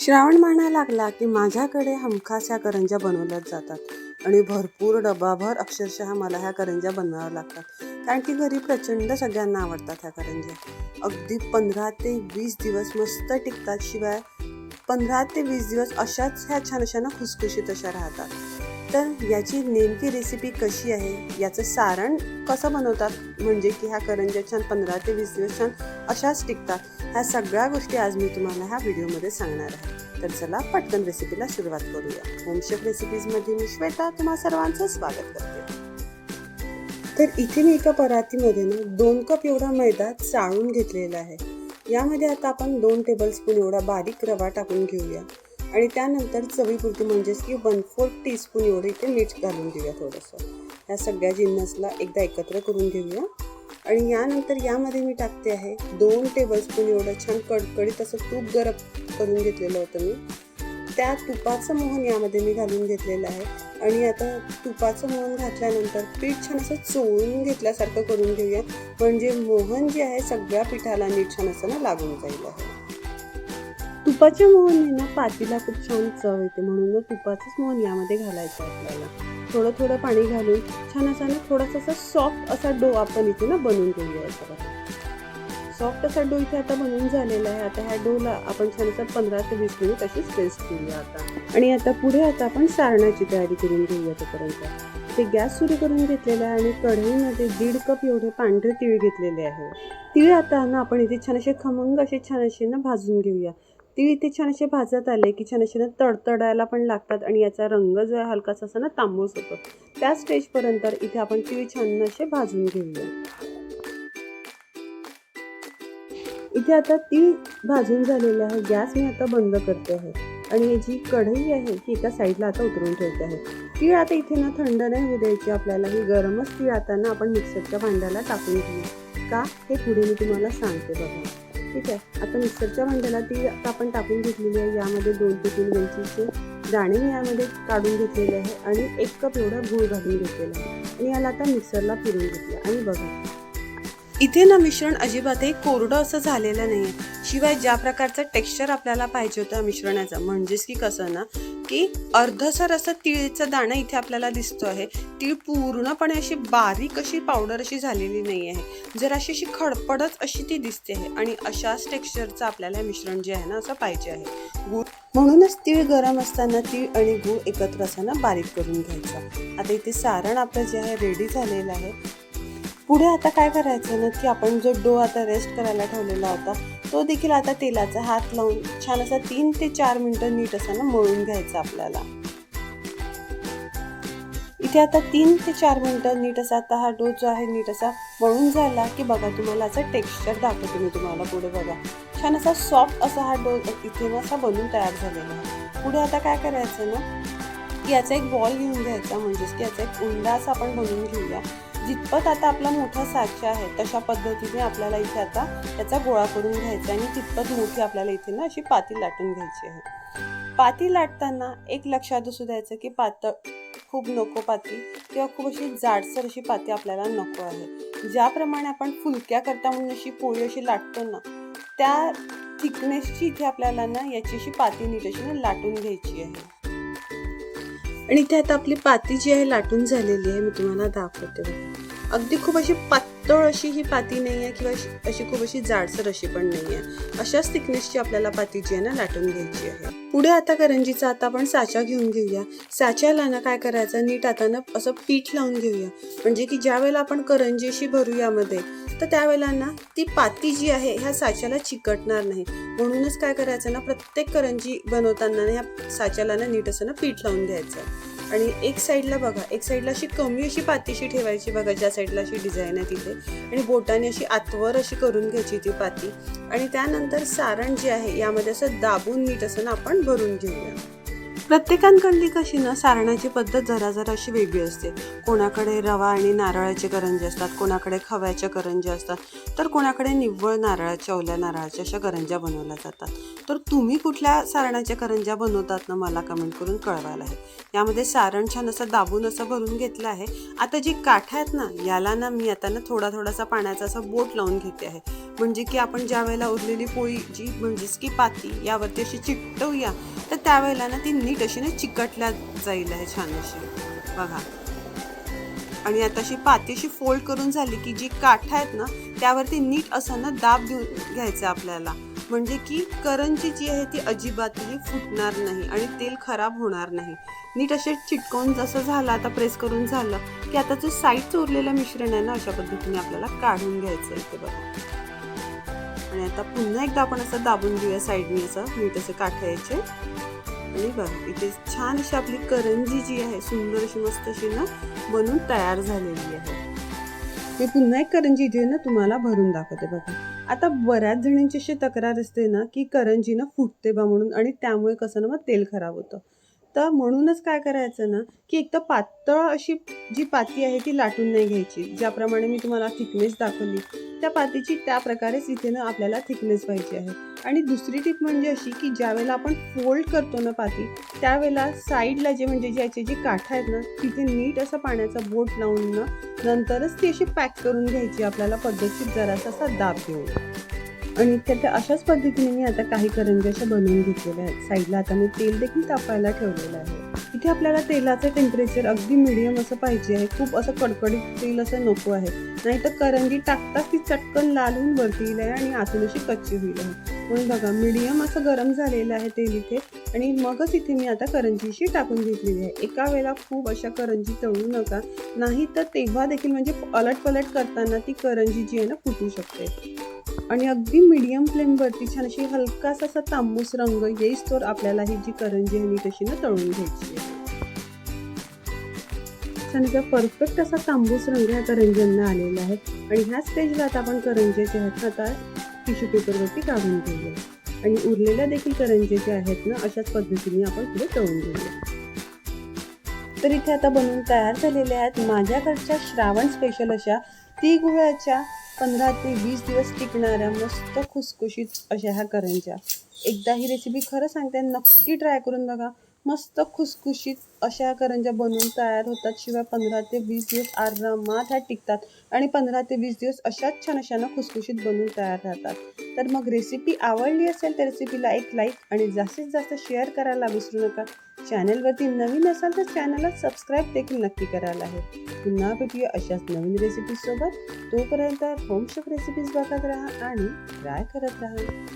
श्रावण महिना लागला की माझ्याकडे हमखास ह्या करंज्या बनवल्याच जातात. आणि भरपूर डबाभर अक्षरशः मला ह्या करंज्या बनवाव्या लागतात. कारण की घरी प्रचंड सगळ्यांना आवडतात ह्या करंज्या. अगदी पंधरा ते वीस दिवस मस्त टिकतात शिवाय पंधरा ते वीस दिवस अशाच ह्या छान अशा ना खुसखुशीत अशा राहतात. तर याची नेमकी रेसिपी कशी आहे? याचं सारण कसं बनवतात? म्हणजे की ह्या करंज्या छान पंधरा ते वीस दिवस छान अशाच टिकतात. ह्या सगळ्या गोष्टी आज मी तुम्हाला ह्या व्हिडिओमध्ये सांगणार आहे. तर चला पटकन रेसिपीला सुरुवात करूया. होमशेफ रेसिपीजमध्ये मी श्वेता तुम्हा सर्वांचं स्वागत करते. तर इथे मी एका परातीमध्ये ना दोन कप एवढा मैदा चाळून घेतलेला आहे. यामध्ये आता आपण दोन टेबलस्पून एवढा बारीक रवा टाकून घेऊया. आणि त्यानंतर चवीपुरती म्हणजेच की वन फोर्थ टीस्पून एवढं इथे मीठ घालून घेऊया थोडंसं. ह्या सगळ्या जिन्नसला एकदा एकत्र करून घेऊया. आणि यानंतर यामध्ये मी टाकते आहे दोन टेबलस्पून एवढं छान कडकडीत असं तूप गरम करून घेतलेलं होतं मी. त्या तुपाचं मोहन यामध्ये मी घालून घेतलेलं आहे. आणि आता तुपाचं मोहन घातल्यानंतर पीठ छान असं चोळून घेतल्यासारखं करून घेऊया म्हणजे मोहन जे आहे सगळ्या पिठाला नीट छान असं ना लागून जाईल आहे. तुपाच्या मोहनने ना पातीला खूप छान चव येते म्हणून तुपाचंच मोहन यामध्ये घालायचं आहे आपल्याला. थोडं थोडं पाणी घालून छान असा ना थोडासा असा सॉफ्ट असा डो आपण इथे ना बनवून घेऊया सॉफ्ट असा डो इथे आता बनवून झालेला आहे. आता ह्या डोला आपण छान असं पंधरा ते वीस मिनिट अशीच पेस्ट घेऊया आता. आणि आता पुढे आता आपण सारणाची तयारी करून घेऊया तोपर्यंत. ते गॅस सुरू करून घेतलेला आहे आणि कढईमध्ये दीड कप एवढे पांढरे तीळ घेतलेले आहे. तीळ आता ना आपण इथे छान असे खमंग असे छान असे ना भाजून घेऊया. तीळ इथे छान असे भाजत आले की छान असे ना तडतडायला पण लागतात आणि याचा रंग जो आहे हलकासा असा ना तांबूस होतो. त्या स्टेजपर्यंत इथे आपण तिळ छान असे भाजून घेऊया. इथे आता तीळ भाजून झालेले आहे. गॅस मी आता बंद करते आहे. आणि जी कढई आहे ती एका साईडला आता उतरून ठेवते आहे. तीळ आता इथे ना थंड नाही होऊ द्यायची आपल्याला. ही गरमच तीळ आता ना आपण मिक्सरच्या भांड्याला टाकून घेऊ का? हे पुढे मी तुम्हाला सांगते बघा. ठीक आहे. आता मिक्सरच्या भांड्याला ती आता आपण टाकून घेतलेली आहे. यामध्ये दोन ते तीन वेलचीचे दाणे मी यामध्ये काढून घेतलेले आहे आणि एक कप एवढा गूळ घालून घेतलेला आहे. आणि याला आता मिक्सरला फिरून घेतलं आणि बघा. इथे ना मिश्रण अजिबातही कोरडं असं झालेलं नाही आहे शिवाय ज्या प्रकारचं टेक्स्चर आपल्याला पाहिजे होतं मिश्रणाचं म्हणजेच की कसं ना की अर्धसर असं तिळचं दाणं इथे आपल्याला दिसतो आहे. तीळ पूर्णपणे अशी बारीक अशी पावडर अशी झालेली नाही आहे. जर अशी अशी खडपडच अशी ती दिसते आहे आणि अशाच टेक्स्चरचं आपल्याला मिश्रण जे आहे ना असं पाहिजे आहे. गूळ म्हणूनच तीळ गरम असताना तीळ आणि गूळ एकत्र असताना बारीक करून घ्यायचं. आता इथे सारण आपलं जे आहे रेडी झालेलं आहे. पुढे आता काय करायचं ना की आपण जो डो आता रेस्ट करायला ठेवलेला होता तो देखील आता तेलाचा हात लावून छान असा तीन ते चार मिनटं नीट असा ना मळून घ्यायचा आपल्याला. इथे आता तीन ते चार मिनटं नीट असा आता हा डो जो आहे नीट असा मळून झाला की बघा तुम्हाला असं टेक्स्चर दाखवते मी तुम्हाला पुढे बघा. छान असा सॉफ्ट असा हा डो इथे असा बनून तयार झालेला आहे. पुढे आता काय करायचं ना की याचा एक बॉल घेऊन घ्यायचा म्हणजेच की याचा एक उंडा असा आपण बनवून घेऊया. जितपत आता आपला मोठा साचा आहे तशा पद्धतीने आपल्याला इथे आता त्याचा गोळा करून घ्यायचा आणि तितपत मोठी आपल्याला इथे ना अशी पाती लाटून घ्यायची आहे. पाती लाटताना एक लक्षात असू द्यायचं की पातळ खूप नको पाती किंवा खूप अशी जाडसर अशी पाती आपल्याला नको आहे. ज्याप्रमाणे आपण फुलक्या करता म्हणून अशी पोळी अशी लाटतो ना त्या थिकनेसची इथे आपल्याला ना याची अशी पाती नीट अशी ना लाटून घ्यायची आहे. आणि इथे आता आपली पाती जी आहे लाटून झालेली आहे मी तुम्हाला दाखवते अगदी खूप अशी पातळ अशी ही पाती नाही आहे किंवा अशी- अशी खूप अशी जाडसर अशी पण नाही आहे. अशाच थिकनेसची आपल्याला पाती जी आहे ना लाटून घ्यायची आहे. पुढे आता करंजीचा आता आपण साचा घेऊन घेऊया. साच्याला ना काय करायचं नीट आता ना असं पीठ लावून घेऊया. म्हणजे की ज्या वेळेला आपण करंजी अशी भरू तर त्यावेळेला ना ती पाती जी आहे ह्या साच्याला चिकटणार नाही. म्हणूनच काय करायचं ना प्रत्येक करंजी बनवताना ह्या साच्याला ना नीट असं ना पीठ लावून घ्यायचं. आणि एक साईडला बघा एक साईडला अशी कमी अशी पातीशी ठेवायची बघा ज्या साईडला अशी डिझाईन आहे तिथे. आणि बोटाने अशी आतवर अशी करून घ्यायची ती पाती. आणि त्यानंतर सारण जे आहे यामध्ये असं दाबून नीट असं ना आपण भरून घेऊया. प्रत्येकांकडली कशी ना सारणाची पद्धत जरा जरा अशी वेगळी असते. कोणाकडे रवा आणि नारळाचे करंजे असतात कोणाकडे खव्याच्या करंज्या असतात तर कोणाकडे निव्वळ नारळाच्या ओल्या नारळाच्या अशा करंज्या बनवल्या जातात. तर तुम्ही कुठल्या सारणाच्या करंज्या बनवतात ना मला कमेंट करून कळवायला आहे. यामध्ये सारण छान असं दाबून असं भरून घेतलं आहे. आता जी काठा आहेत ना याला ना मी आता ना थोडा थोडासा पाण्याचा असा बोट लावून घेते आहे. म्हणजे की आपण ज्या वेळेला उरलेली पोळी जी म्हणजेच की पाती यावरती अशी चिकटवूया तर त्यावेळेला ना ती नीट अशी ना चिकटल्या जाईल आहे छान अशी. बघा. आणि आता अशी पाती अशी फोल्ड करून झाली की जी काठा आहेत ना त्यावरती नीट असं ना दाब देऊन घ्यायचं आपल्याला. म्हणजे की करंजी जी आहे ती अजिबातही फुटणार नाही आणि तेल खराब होणार नाही. नीट असे चिटकवून जसं झालं आता प्रेस करून झालं की आता जे साईड चोरलेलं मिश्रण आहे ना अशा पद्धतीने आपल्याला काढून घ्यायचं आहे ते बघा. आणि आता पुन्हा एकदा आपण असं दाबून घेऊया साईडने असं नीट असं काठायचे यायचे आणि बघा इथे छान अशी आपली करंजी जी आहे सुंदर अशी मस्त अशी ना बनून तयार झालेली आहे. मी पुन्हा एक करंजी इथे ना तुम्हाला भरून दाखवते बघा. आता बऱ्याच जणींची अशी तक्रार असते ना की करंजी ना फुटते बा म्हणून आणि त्यामुळे कसं ना मग तेल खराब होतं. तर म्हणूनच काय करायचं ना की एक तर पातळ अशी जी पाती आहे ती लाटून नाही घ्यायची ज्याप्रमाणे मी तुम्हाला थिकनेस दाखवली त्या पातीची त्या प्रकारेच इथे ना आपल्याला थिकनेस पाहिजे आहे. आणि दुसरी टीप म्हणजे अशी की ज्यावेळेला आपण फोल्ड करतो ना पाती त्यावेळेला साईडला जे म्हणजे ज्याचे जे काठा आहेत ना तिथे नीट असं पाण्याचा बोट लावून ना नंतरच ती अशी पॅक करून घ्यायची आपल्याला पद्धतशीर जरासा असा दाब देऊन. आणि त्या अशाच पद्धतीने मी आता काही करंजी अशा बनवून घेतलेल्या आहेत. साईडला आता मी तेल देखील तापायला ठेवलेलं आहे. इथे आपल्याला तेलाचं टेम्परेचर अगदी मिडियम असं पाहिजे आहे. खूप असं कडकडीत तेल असं नको आहे. नाहीतर करंजी टाकताच ती चटकन लाल होऊन वरती येईल आहे आणि आतून अशी कच्ची होईल आहे. म्हणून बघा मिडियम असं गरम झालेलं आहे तेल इथे. आणि मगच इथे मी आता करंजीशी टाकून घेतलेली आहे. एका वेळेला खूप अशा करंजी तळू नका. नाही तर तेव्हा देखील म्हणजे अलट पलट करताना ती करंजी जी आहे ना फुटू शकते. आणि अगदी मीडियम फ्लेमवरती छान अशी हलकासा असा तांबूस रंग येईस तर आपल्याला ही जी करंजी आहे तशी ना तळून घ्यायची आहे. छान असा परफेक्ट असा तांबूस रंग ह्या करंज्यांना आलेला आहे. आणि ह्या स्टेजला आता आपण करंजे जे आहेत ना आता टिश्यू पेपरवरती काढून घेऊया. आणि उरलेल्या देखील करंजे जे आहेत ना अशाच पद्धतीने आपण पुढे तळून घेऊया. तर इथे आता बनवून तयार झालेल्या आहेत माझ्याकडच्या श्रावण स्पेशल अशा ती गुळाच्या पंधरा ते वीस दिवस टिकणाऱ्या मस्त खुसखुशीत अशा ह्या करंज्या एकदा ही रेसिपी खरं सांगते नक्की ट्राय करून बघा. मस्त खुसखुशीत अशा करंज्या बनवून तयार होतात. शिवाय पंधरा ते वीस दिवस आरामात ह्या टिकतात आणि पंधरा ते वीस दिवस अशाच छान अशानं खुसखुशीत बनवून तयार राहतात. तर मग रेसिपी आवडली असेल तर रेसिपीला एक लाईक आणि जास्तीत जास्त शेअर करायला विसरू नका. चॅनलवरती नवीन असाल तर चॅनलला सबस्क्राईब देखील नक्की करायला आहे. पुन्हा भेटूया अशाच नवीन रेसिपीज सोबत. तोपर्यंत होम शेफ रेसिपीज बघत राहा आणि ट्राय करत राहा.